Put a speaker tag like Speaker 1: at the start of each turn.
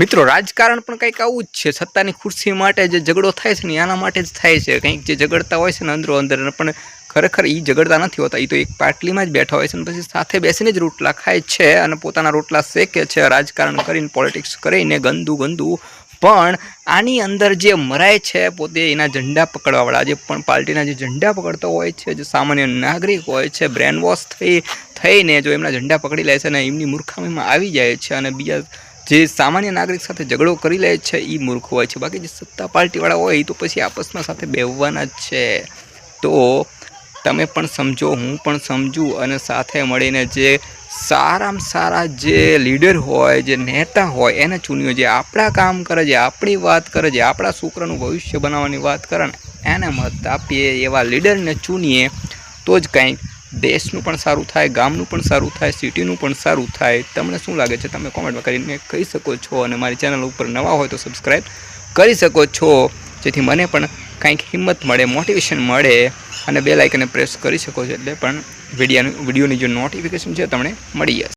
Speaker 1: મિત્રો, રાજકારણ પણ કંઈક આવું જ છે. સત્તાની ખુરશી માટે જે ઝઘડો થાય છે ને આના માટે જ થાય છે. કંઈક જે ઝઘડતા હોય છે ને, અંદરો અંદર. પણ ખરેખર એ ઝઘડતા નથી હોતા. એ તો એક પાટલીમાં જ બેઠા હોય છે અને પછી સાથે બેસીને જ રોટલા ખાય છે અને પોતાના રોટલા શેકે છે, રાજકારણ કરીને પોલિટિક્સ કરીને, ગંદુ ગંદુ. પણ આની અંદર જે મરાય છે, પોતે એના ઝંડા પકડવાવાળા, જે પણ પાર્ટીના જે ઝંડા પકડતા હોય છે, જે સામાન્ય નાગરિક હોય છે બ્રેન વોશ થઈ, થઈને જો એમના ઝંડા પકડી લે છે અને એમની મૂર્ખામીમાં આવી જાય છે અને બીજા જે સામાન્ય નાગરિક સાથે ઝઘડો કરી લે છે એ મૂર્ખ હોય છે. બાકી જે સત્તા પાર્ટીવાળા હોય તો પછી આપસમાં સાથે બેહવાના જ છે. તો તમે પણ સમજો, હું પણ સમજું અને સાથે મળીને જે સારામાં સારા જે લીડર હોય, જે નેતા હોય, એને ચૂન્યો. જે આપણા કામ કરે, જે આપણી વાત કરે, જે આપણા છોકરાનું ભવિષ્ય બનાવવાની વાત કરે ને એને મત આપીએ, એવા લીડરને ચૂનીએ, તો જ કંઈક દેશનું પણ સારું થાય, ગામનું પણ સારું થાય, સિટીનું પણ સારું થાય. તમને શું લાગે છે? તમે કોમેન્ટમાં કરીને કહી શકો છો અને મારી ચેનલ ઉપર નવા હોય તો સબસ્ક્રાઈબ કરી શકો છો. જેથી મને પણ કંઈક હિંમત મળે મોટિવેશન મળે અને બે લાઇકને પ્રેસ કરી શકો છો. એટલે પણ વિડીયોનું વિડીયોની જે નોટિફિકેશન છે, તમને મળી જશે.